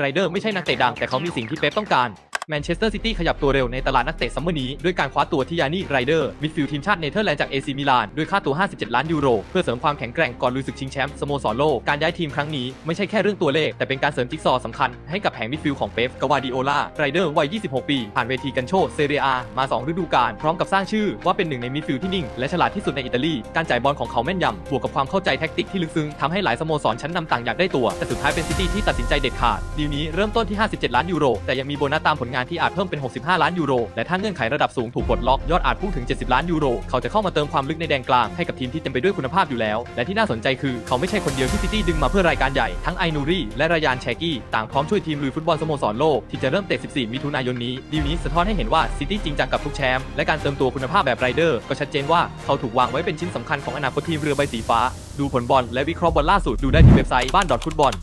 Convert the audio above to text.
ไรเดอร์ไม่ใช่นักเตะดังแต่เขามีสิ่งที่เป๊ปต้องการ แมนเชสเตอร์ซิตี้ขยับตัวเร็วในตลาดนักเตะซัมเมอร์นี้ ด้วยการคว้าตัวทิยานี่ไรเดอร์มิดฟิลด์ทีมชาติเนเธอร์แลนด์จากเอซีมิลานด้วยค่าตัว 57 ล้านยูโร เพื่อเสริมความแข็งแกร่งก่อนลุยศึกชิงแชมป์สโมสรโลกการย้ายทีมครั้งนี้ไม่ใช่แค่เรื่องตัวเลข แต่เป็นการเสริมจิ๊กซอว์สำคัญให้กับแผงมิดฟิลด์ของเป๊ปกวาดิโอลาไรเดอร์วัย 26 ปี ผ่านเวทีกันโชเซเรียมา 2 ฤดูกาลพร้อมกับสร้างชื่อว่าเป็นหนึ่งในมิดฟิลด์ที่นิ่งและฉลาดที่สุดในอิตาลีการจ่ายบอลของเขาแม่นยำบวกกับความเข้าใจแท็กติกที่ลึกซึ้งทำให้หลายสโมสรชั้นนำต่างอยากได้ตัวแต่สุดท้ายเป็นซิตี้ที่ตัดสินใจเด็ดขาดดีลนี้เริ่มต้นที่ 57 ล้านยูโรแต่ยังมีโบนัสตามผลงานที่อาจเพิ่มเป็น 65 ล้านยูโร และถ้าเงื่อนไขระดับสูงถูกปลดล็อกยอดอาจพุ่งถึง 70 ล้านยูโร เขาจะเข้ามาเติมความลึกในแดนกลางให้กับทีมที่เต็มไปด้วยคุณภาพอยู่แล้ว และที่น่าสนใจคือเขาไม่ใช่คนเดียวที่ซิตี้ดึงมาเพื่อรายการใหญ่ ทั้งไอนูรี่และรายานแชกี้ต่างพร้อมช่วยทีมลุยฟุตบอลสโมสรโลกที่จะเริ่มเตะ 14 มิถุนายนนี้ดีลนี้สะท้อนให้เห็นว่าซิตี้จริงจังกับทุกแชมป์และการเติมตัวคุณภาพแบบไรเดอร์ก็ชัดเจนว่าเขาถูกวางไว้เป็นชิ้นสำคัญของอนาคตทีมเรือใบสีฟ้า ดูผลบอลและวิเคราะห์บอลล่าสุดดูได้ที่เว็บไซต์บ้านดอทฟุตบอล